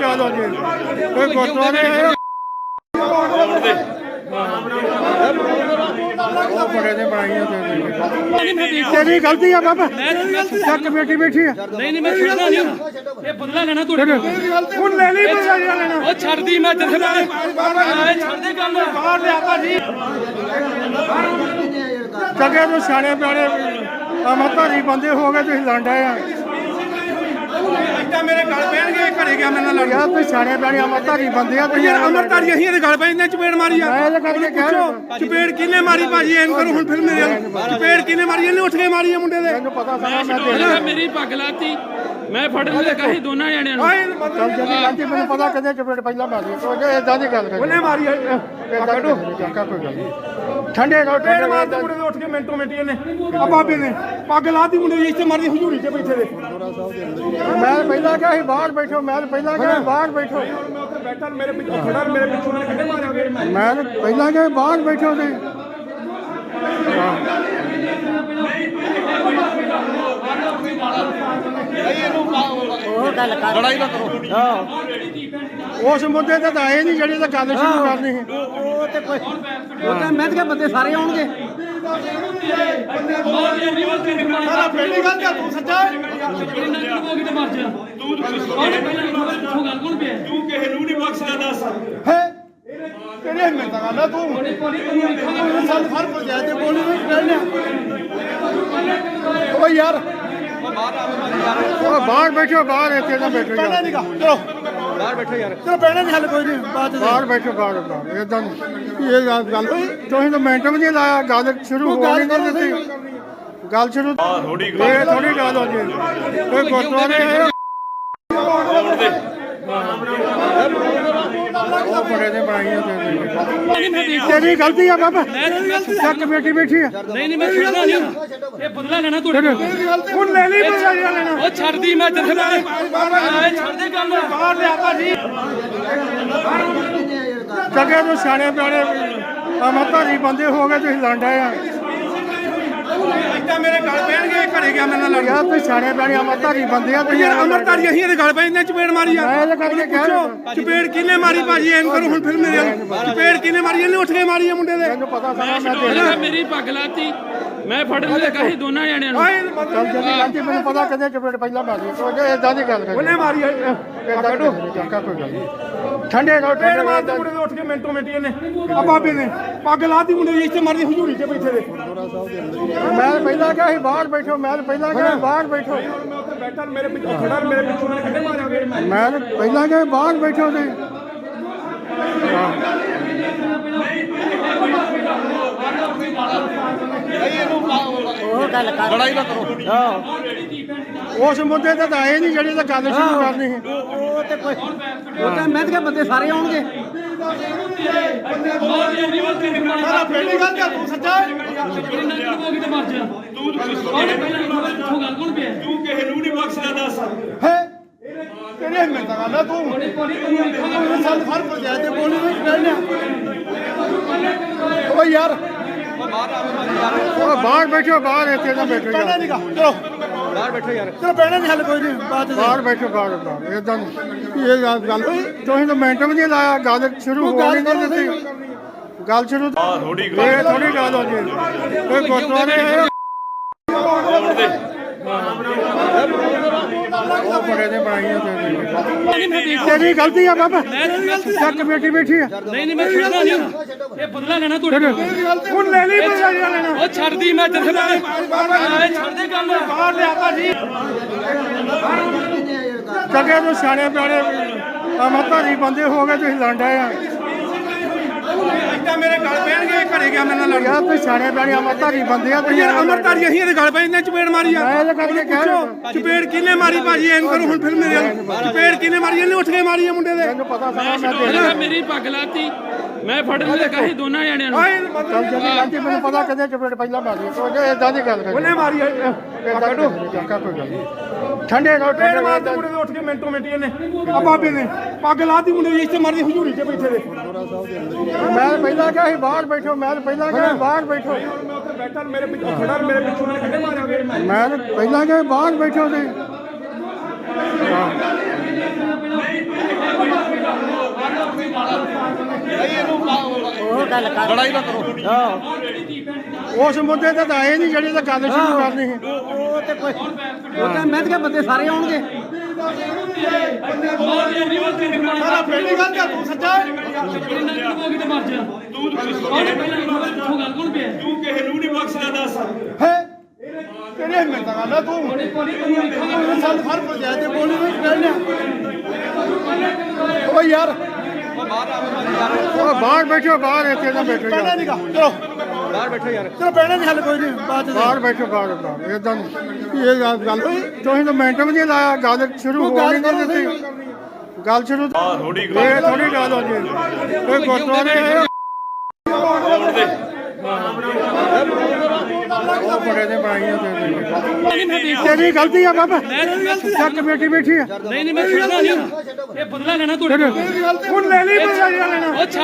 ਥੋੜੀ ਗੱਲ ਹੋ ਜੀ। ਕੋਈ ਗੁਰਦੁਆਰੇ ਆਏ ਉਹ ਬੜੇ ਨੇ ਬਣਾਈਆਂ ਤੇ ਤੇਰੀ ਗਲਤੀ ਆ ਬਾਬਾ। ਚੱਕ ਕਮੇਟੀ ਬੈਠੀ ਆ। ਨਹੀਂ ਨਹੀਂ ਮੈਂ ਛੱਡਦਾ ਨਹੀਂ। ਇਹ ਬਦਲਾ ਲੈਣਾ ਤੁਹਾਡੇ ਹੁਣ ਲੈ ਲਈ ਬਦਲਾ ਲੈਣਾ। ਉਹ ਛੱਡਦੀ ਮੈਂ ਜਿੱਥੇ ਮੈਂ ਛੱਡ ਦੇ ਗੱਲ ਬਾਹਰ ਲਿਆ ਭਾਜੀ ਚੱਗੇ ਤੋਂ ਸਿਆਣੇ ਪਿਆਣੇ ਅਮਤਾਰੀ ਬੰਦੇ ਹੋ ਗਏ ਤੁਸੀਂ ਲੰਡਾ ਆ। ਇੱਟਾਂ ਮੇਰੇ ਗਲ ਪੈਣਗੇ ਘਰੇ ਗਿਆ ਮੇਰੇ ਨਾਲ ਲੜ ਯਾਰ ਤੁਸੀਂ ਸਿਆਣੇ ਪਿਆਣੇ ਅਮਤਾਰੀ ਬੰਦੇ ਆ ਤੁਸੀਂ ਯਾਰ ਅਮਰਤਾਰੀ ਅਸੀਂ ਇਹਦੇ ਗਲ ਪੈ ਇਹਨੇ ਚਪੇੜ ਮਾਰੀ ਆ। ਮੈਂ ਇਹ ਕਰਕੇ ਕਹਿ ਰਿਹਾ। ਚਪੇੜ ਕਿਹਨੇ ਮਾਰੀ ਭਾਜੀ? ਐਨ ਕਰੋ ਹੁਣ ਫਿਰ ਮੇਰੇ ਵੱਲ। ਚਪੇੜ ਕਿਹਨੇ ਮਾਰੀ? ਇਹਨੇ ਉੱਠ ਕੇ ਮਾਰੀ ਆ ਮੁੰਡੇ ਦੇ। ਮੈਨੂੰ ਪਤਾ ਸਾਰਾ ਮੈਂ ਦੇਖ ਮੇਰੀ ਪੱਗ ਲਾਤੀ। ਮੈਂ ਫੜਨ ਲੱਗਾ ਸੀ ਦੋਨਾਂ ਜਣਿਆਂ ਨੂੰ। ਆਏ ਚੱਲ ਜਦੀ ਗਲਤੀ ਮੈਨੂੰ ਪਤਾ ਕਦੇ ਚਪੇੜ ਪਹਿਲਾਂ ਮਾਰੀ। ਕੋਈ ਇਦਾਂ ਦੀ ਗੱਲ ਕਰ ਉਹਨੇ ਮਾਰੀ ਆ। ਕੱਢੋ ਚਾਕਾ ਕੋਈ ਗੱਲ ਨਹੀਂ ਠੰਡੇ ਰਹੋ ਚਪੇੜ ਠੰਡੇ ਮਾਰ ਤੇ ਮੁੰਡੇ ਦੇ ਉੱਠ ਕੇ ਮਿੰਟੋ ਮਿੰਟੀ ਇਹਨੇ। ਆ ਬਾਬੇ ਨੇ ਪੱਗ ਲਾਤੀ ਮੁੰਡੇ ਦੀ ਇੱਥੇ ਮਾਰਦੀ ਹਜ਼ੂਰੀ ਤੇ ਬੈਠੇ ਦੇ ਮੈਂ ਪਹਿਲਾਂ ਕਿਹਾ ਸੀ ਬਾਹਰ ਬੈਠੋ ਮੈਂ ਪਹਿਲਾਂ ਕਿਹਾ ਸੀ ਬਾਹਰ ਬੈਠੋ। ਮੈਂ ਉੱਥੇ ਬੈਠਾ ਮੇਰੇ ਪਿੱਛੇ ਖੜਾ ਮੇਰੇ ਪਿੱਛੇ ਉਹਨੇ ਖੱਡੇ ਮਾਰਿਆ ਫੇਰ ਮੈਂ? ਮੈਂ ਤਾਂ ਪਹਿਲਾਂ ਕਿਹਾ ਸੀ ਬਾਹਰ ਬੈਠੋ ਤੇ ਉਸ ਮੁੱਦੇ ਤੇ ਤਾਂ ਆਏ ਨਹੀਂ ਜਿਹੜੀ ਤਾਂ ਗੱਲ ਸ਼ੁਰੂ ਕਰਨੀ ਸੀ। ਉਹ ਤੇ ਕੋਈ ਉਹ ਤਾਂ ਮੈਂ ਕਿਹਾ ਬੰਦੇ ਸਾਰੇ ਆਉਣਗੇ। ਸਾਰਾ ਪਹਿਲੀ ਗੱਲ ਤੇ ਤੂੰ ਸੱਚਾ ਹੋਗੀ ਤੇ ਮਰ ਜਾ ਤੂੰ ਪਹਿਲਾਂ ਪਿੱਛੋਂ ਗੱਲ ਕੌਣ ਪਿਆ ਤੂੰ ਕਿਸੇ ਨੂੰ ਨਹੀਂ ਬਖਸ਼ਦਾ ਦੱਸ। ਹੈ। ਕਿਹੜੇ ਹਿੰਮਤ ਦਾ ਗੱਲ ਆ ਤੂੰ? ਸੰਤ ਫਰ ਪੰਚਾਇਤ ਦੇ ਬੋਲੀ ਵਿੱਚ ਕਹਿਣਾ ਓ ਯਾਰ। ਉਹ ਬਾਹਰ ਬੈਠੋ ਬਾਹਰ ਇੱਥੇ ਨਾ ਬੈਠੋ ਪਹਿਲਾਂ ਯਾਰ। ਨਹੀਂ ਗਾ ਚਲੋ। ਬਾਹਰ ਬੈਠੋ ਯਾਰ। ਚਲੋ ਪਹਿਲਾਂ ਨਹੀਂ ਹੱਲ ਕੋਈ ਨਹੀਂ ਬਾਅਦ ਚ ਬਾਹਰ ਬੈਠੋ ਬਾਹਰ ਬਾਹਰ ਇਦਾਂ ਇਹ ਗੱਲ ਗੱਲ ਤੁਸੀਂ ਤਾਂ ਮਿੰਟ ਵੀ ਨਹੀਂ ਲਾਇਆ ਗੱਲ ਸ਼ੁਰੂ ਹੋ ਨਹੀਂ ਦਿੱਤੀ ਗੱਲ ਸ਼ੁਰੂ ਥੋੜੀ ਇਹ ਥੋੜੀ ਗੱਲ ਹੋ ਜੀ ਕੋਈ ਗੁਰਦੁਆਰੇ ਆਏ ਉਹ ਬੜੇ ਨੇ ਬਣਾਈਆਂ ਤੇ। ਤੇਰੀ ਗਲਤੀ ਆ ਬਾਬਾ। ਚੱਕ ਕਮੇਟੀ ਬੈਠੀ ਆ। ਨਹੀਂ ਨਹੀਂ ਮੈਂ ਛੱਡਦਾ ਨਹੀਂ। ਇਹ ਬਦਲਾ ਲੈਣਾ ਤੁਹਾਡੇ ਕੋਲ ਹੁਣ ਲੈ ਲਈ ਬਦਲਾ ਲੈਣਾ। ਉਹ ਛੱਡਦੀ ਮੈਂ ਜਿੱਥੇ ਮੈਂ ਛੱਡ ਦੇ ਗੱਲ ਬਾਹਰ ਲਿਆ ਭਾਜੀ ਚੱਗੇ ਤੋਂ ਸਿਆਣੇ ਪਿਆਣੇ ਅਮਤਾਰੀ ਬੰਦੇ ਹੋ ਗਏ ਤੁਸੀਂ ਲੰਡਾ ਆ। ਇੱਟਾਂ ਮੇਰੇ ਗਲ ਪੈਣਗੇ ਘਰੇ ਗਿਆ ਮੇਰੇ ਨਾਲ ਲੜ ਯਾਰ ਤੁਸੀਂ ਸਿਆਣੇ ਪਿਆਣੇ ਅਮਤਾਰੀ ਬੰਦੇ ਆ ਤੁਸੀਂ ਯਾਰ ਅਮਰਤਾਰੀ ਅਸੀਂ ਇਹਦੇ ਗਲ ਪੈ ਇਹਨੇ ਚਪੇੜ ਮਾਰੀ ਆ। ਮੈਂ ਇਹ ਕਰਕੇ ਕਹਿ ਰਿਹਾ ਚਪੇੜ ਕਿਹਨੇ ਮਾਰੀ ਭਾਜੀ ਐਨ ਕਰੋ ਹੁਣ ਫਿਰ ਮੇਰੇ ਵੱਲ। ਚਪੇੜ ਕਿਹਨੇ ਮਾਰੀ ਇਹਨੇ ਉੱਠ ਕੇ ਮਾਰੀ ਆ ਮੁੰਡੇ ਦੇ। ਮੈਨੂੰ ਪਤਾ ਸਾਰਾ ਮੈਂ ਦੇਖ ਉਹਨੇ ਮੇਰੀ ਪੱਗ ਲਾਤੀ ਮੈਂ ਫੜਨ ਲੱਗਾ ਸੀ ਦੋਨਾਂ ਜਣਿਆਂ ਨੂੰ? ਆਏ ਚੱਲ ਜਦੀ ਗਲਤੀ ਮੈਨੂੰ ਪਤਾ ਕਦੇ ਚਪੇੜ ਪਹਿਲਾਂ ਮਾਰੀ ਕੋਈ ਇਦਾਂ ਦੀ ਗੱਲ ਕਰ। ਉਹਨੇ ਮਾਰੀ ਆ ਕੱਢੋ। ਚਾਕਾ ਕੋਈ ਗੱਲ ਨਹੀਂ। ਠੰਡੇ ਚਪੇੜ ਠੰਡੇ ਮਾਰ ਤੇ ਮੁੰਡੇ ਦੇ ਉੱਠ ਕੇ ਮਿੰਟੋ ਮਿੰਟੀ ਇਹਨੇ। ਆ ਬਾਬੇ ਨੇ ਪੱਗ ਲਾਤੀ ਮੁੰਡੇ ਦੀ ਇੱਥੇ ਮਾਰਦੀ ਹਜ਼ੂਰੀ ਤੇ ਬੈਠੇ ਦੇ ਮੈਂ ਪਹਿਲਾਂ ਕਿਹਾ ਸੀ ਬਾਹਰ ਬੈਠੋ ਮੈਂ ਪਹਿਲਾਂ ਕਿਹਾ ਸੀ ਬਾਹਰ ਬੈਠੋ। ਮੈਂ ਉੱਥੇ ਬੈਠਾ ਮੇਰੇ ਪਿੱਛੇ ਖੜਾ ਮੇਰੇ ਪਿੱਛੇ ਉਹਨੇ ਖੱਡੇ ਮਾਰਿਆ ਫੇਰ ਮੈਂ ਮੈਂ ਤਾਂ ਪਹਿਲਾਂ ਕਿਹਾ ਸੀ ਬਾਹਰ ਬੈਠੋ ਤੇ ਉਹ ਗੱਲ ਕਰ ਲੜਾਈ ਨਾ ਕਰੋ। ਉਸ ਮੁੱਦੇ ਤੇ ਤਾਂ ਆਏ ਨਹੀਂ ਜਿਹੜੀ ਤਾਂ ਗੱਲ ਸ਼ੁਰੂ ਕਰਨੀ ਸੀ ਉਹ ਤੇ ਕੋਈ ਉਹ ਤਾਂ ਮੈਂ ਕਿਹਾ ਬੰਦੇ ਸਾਰੇ ਆਉਣਗੇ ਸਾਰਾ ਪਹਿਲੀ ਗੱਲ ਤੇ ਤੂੰ ਸੱਚਾ ਹੋਗੀ ਤੇ ਮਰ ਜਾ ਤੂੰ ਪਹਿਲਾਂ ਪਿੱਛੋਂ ਗੱਲ ਕੌਣ ਪਿਆ ਤੂੰ ਕਿਸੇ ਨੂੰ ਨਹੀਂ ਬਖਸ਼ਦਾ ਦੱਸ ਹੈ ਕਿਹੜੇ ਹਿੰਮਤ ਦਾ ਗੱਲ ਆ ਤੂੰ ਸੰਤ ਫਰ ਪੰਚਾਇਤ ਦੇ ਬੋਲੀ ਵਿੱਚ ਕਹਿਣਾ ਓ ਯਾਰ ਉਹ ਬਾਹਰ ਬੈਠੋ ਬਾਹਰ ਇੱਥੇ ਨਾ ਬੈਠੋ ਪਹਿਲਾਂ ਯਾਰ ਨਹੀਂ ਗਾ ਚਲੋ ਬਾਹਰ ਬੈਠੋ ਯਾਰ। ਚਲੋ ਪਹਿਲਾਂ ਨਹੀਂ ਹੱਲ ਕੋਈ ਨਹੀਂ ਬਾਅਦ ਚ ਬਾਹਰ ਬੈਠੋ ਬਾਹਰ ਬਾਹਰ ਇਦਾਂ ਇਹ ਗੱਲ ਗੱਲ ਹੋਈ ਤੁਸੀਂ ਤਾਂ ਮਿੰਟ ਵੀ ਨਹੀਂ ਲਾਇਆ ਗੱਲ ਸ਼ੁਰੂ ਹੋ ਨਹੀਂ ਦਿੱਤੀ ਗੱਲ ਸ਼ੁਰੂ ਥੋੜੀ ਇਹ ਥੋੜੀ ਗੱਲ ਹੋ ਜੀ ਕੋਈ ਗੁਰਦੁਆਰੇ ਉਹ ਬੜੇ ਨੇ ਬਣਾਈਆਂ ਤੇਰੀ ਗਲਤੀ ਆ ਬਾਬਾ ਚੱਕ ਕਮੇਟੀ ਬੈਠੀ ਆ। ਨਹੀਂ ਨਹੀਂ ਮੈਂ ਛੱਡਦਾ ਨਹੀਂ। ਇਹ ਬਦਲਾ ਲੈਣਾ ਤੁਹਾਡੇ ਕੋਲ। ਹੁਣ ਲੈ ਲਈ ਬਦਲਾ ਜਿਹੜਾ ਲੈਣਾ। ਉਹ ਛੱਡਦੀ ਮੈਂ ਜਿੱਥੇ ਮੈਂ ਛੱਡ ਦੇ ਗੱਲ ਬਾਹਰ ਲਿਆ ਭਾਜੀ ਚੱਗੇ ਤੋਂ ਸਿਆਣੇ ਪਿਆਣੇ ਅਮਤਾਰੀ ਬੰਦੇ ਹੋ ਗਏ ਤੁਸੀਂ ਲੰਡਾ ਆ। ਇੱਟਾਂ ਮੇਰੇ ਗਲ ਪੈਣਗੇ ਘਰੇ ਗਿਆ ਮੇਰੇ ਨਾਲ ਲੜ ਯਾਰ ਤੁਸੀਂ ਸਿਆਣੇ ਪਿਆਣੇ ਅਮਤਾਰੀ ਬੰਦੇ ਆ ਤੁਸੀਂ ਯਾਰ ਅਮਰਤਾਰੀ ਅਸੀਂ ਇਹਦੇ ਗਲ ਪੈ ਇਹਨੇ ਚਪੇੜ ਮਾਰੀ ਆ। ਮੈਂ ਇਹ ਕਰਕੇ ਕਹਿ ਰਿਹਾ। ਚਪੇੜ ਕਿਹਨੇ ਮਾਰੀ ਭਾਜੀ ਐਨ ਕਰੋ ਹੁਣ ਫਿਰ ਮੇਰੇ ਵੱਲ। ਚਪੇੜ ਕਿਹਨੇ ਮਾਰੀ ਇਹਨੇ ਉੱਠ ਕੇ ਮਾਰੀ ਆ ਮੁੰਡੇ ਦੇ। ਮੈਨੂੰ ਪਤਾ ਸਾਰਾ ਮੈਂ ਦੇਖ ਉਹਨੇ ਮੇਰੀ ਪੱਗ ਲਾਤੀ। ਮੈਂ ਫੜਨ ਲੱਗਾ ਸੀ ਦੋਨਾਂ ਜਣਿਆਂ ਨੂੰ। ਆਏ ਚੱਲ ਜਦੀ ਗਲਤੀ ਮੈਨੂੰ ਪਤਾ ਕਦੇ ਚਪੇੜ ਪਹਿਲਾਂ ਮਾਰੀ ਕੋਈ ਇਦਾਂ ਦੀ ਗੱਲ ਕਰ ਉਹਨੇ ਮਾਰੀ ਆ। ਕੱਢੋ। ਚਾਕਾ ਕੋਈ ਗੱਲ ਨਹੀਂ ਠੰਡੇ ਰਹੋ ਚਪੇੜ ਠੰਡੇ ਮਾਰ ਤੇ ਮੁੰਡੇ ਦੇ ਉੱਠ ਕੇ ਮਿੰਟੋ ਮਿੰਟੀ ਇਹਨੇ। ਆ ਬਾਬੇ ਨੇ। ਪੱਗ ਲਾਦੀ ਮੁੰਡੇ ਇੱਥੇ ਮਰਦੀ ਹਜ਼ੂਰੀ ਤੇ ਬੈਠੇ ਦੇ ਮੈਂ ਪਹਿਲਾਂ ਕਿਹਾ ਸੀ ਬਾਹਰ ਬੈਠੋ ਮੈਂ ਪਹਿਲਾਂ ਕਿਹਾ ਬਾਹਰ ਬੈਠੋ। ਮੈਂ ਪਹਿਲਾਂ ਕਿਹਾ ਬਾਹਰ ਬੈਠੋ ਤੇ ਉਸ ਮੁੱਦੇ ਤੇ ਤਾਂ ਆਏ ਨਹੀਂ ਜਿਹੜੇ ਤਾਂ ਗੱਲ ਸ਼ੁਰੂ ਕਰਨੀ ਸੀ। ਉਹ ਤੇ ਕੋਈ ਉਹ ਤਾਂ ਮੈਂ ਤਾਂ ਬੰਦੇ ਸਾਰੇ ਆਉਣਗੇ। ਮਾਰ ਦੇ ਨਹੀਂ ਮਰ ਕੇ ਸਾਰਾ ਪਹਿਲੀ ਗੱਲ ਕਰ ਤੂੰ ਸੱਚਾ ਹੈ ਬੜੀ ਨੰਗ ਹੋ ਗਈ ਤੇ ਮਰ ਜਾ ਤੂੰ ਉਹਨੇ ਪਹਿਲਾਂ ਇੱਥੋਂ ਗੱਲ ਕੋਣ ਪਿਆ ਤੂੰ ਕਿਸੇ ਨੂੰ ਨਹੀਂ ਬਖਸ਼ਦਾ ਦੱਸ ਹੈ ਤੇਰੇ ਹਿੰਮਤ ਦਾ ਗੱਲ ਆ ਤੂੰ ਤੂੰ ਸਾਨੂੰ ਹਰ ਪੰਚਾਇਤ ਦੇ ਬੋਲੀ ਵਿੱਚ ਕਹਿਣਾ ਓ ਯਾਰ ਉਹ ਬਾਹਰ ਬੈਠੋ ਬਾਹਰ ਇੱਥੇ ਨਾ ਬੈਠੋ ਪੈਣਾ ਯਾਰ ਨਹੀਂਗਾ ਚਲੋ ਬਾਹਰ ਬੈਠੋ ਯਾਰ। ਚਲੋ ਪੈਣਾ ਨਹੀਂ ਹੱਲ ਕੋਈ ਨਹੀਂ ਬਾਅਦ ਚ ਬਾਹਰ ਬੈਠੋ ਬਾਹਰ ਬਾਹਰ ਇਦਾਂ ਇਹ ਗੱਲ ਗੱਲ ਹੋਈ ਤੁਸੀਂ ਤਾਂ ਮਿੰਟ ਵੀ ਨਹੀਂ ਲਾਇਆ ਗੱਲ ਸ਼ੁਰੂ ਹੋ ਗੱਲ ਨਹੀਂ ਕਰੋ ਦਿੱਤੀ ਗੱਲ ਸ਼ੁਰੂ ਇਹ ਥੋੜੀ ਗੱਲ ਹੋ ਜੀ ਇਹ ਗੁਰਦੁਆਰੇ ਉਹ ਬੜੇ ਨੇ ਬਣਾਈਆਂ ਤੇ ਤੇਰੀ ਗਲਤੀ ਆ ਬਾਬਾ। ਚੱਕ ਕਮੇਟੀ ਬੈਠੀ ਆ। ਨਹੀਂ ਨਹੀਂ ਮੈਂ ਛੱਡਣਾ ਨਹੀਂ। ਇਹ ਬਦਲਾ ਲੈਣਾ ਤੁਹਾਡੇ ਕੋਲ। ਹੁਣ ਲੈ ਲਈ ਬਦਲਾ ਲੈਣਾ। ਉਹ ਛੱਡ